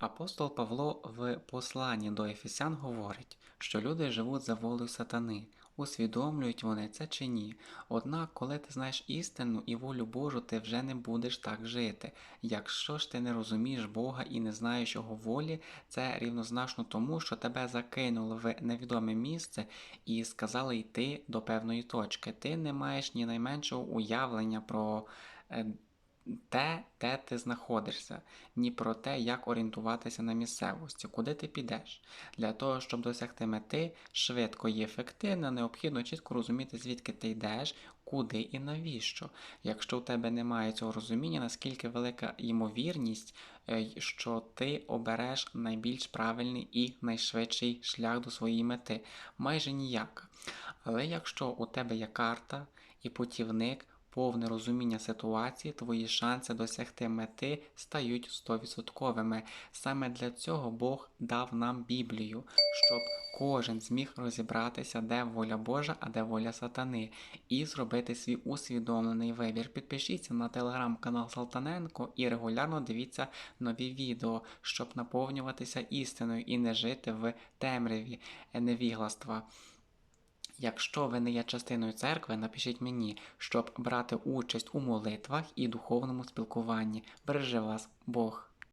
Апостол Павло в посланні до Ефесян говорить, що люди живуть за волею сатани, усвідомлюють вони це чи ні. Однак, коли ти знаєш істину і волю Божу, ти вже не будеш так жити. Якщо ж ти не розумієш Бога і не знаєш Його волі, це рівнозначно тому, що тебе закинули в невідоме місце і сказали йти до певної точки. Ти не маєш ні найменшого уявлення про. Те, де ти знаходишся, ні про те, як орієнтуватися на місцевості, куди ти підеш. Для того, щоб досягти мети швидко і ефективно, необхідно чітко розуміти, звідки ти йдеш, куди і навіщо. Якщо у тебе немає цього розуміння, наскільки велика ймовірність, е, що ти обереш найбільш правильний і найшвидший шлях до своєї мети, майже ніяка. Але якщо у тебе є карта і путівник, повне розуміння ситуації, твої шанси досягти мети стають 100%. Саме для цього Бог дав нам Біблію, щоб кожен зміг розібратися, де воля Божа, а де воля сатани, і зробити свій усвідомлений вибір. Підпишіться на телеграм-канал Салтаненко і регулярно дивіться нові відео, щоб наповнюватися істиною і не жити в темряві невігластва. Якщо ви не є частиною церкви, напишіть мені, щоб брати участь у молитвах і духовному спілкуванні. Береже вас Бог.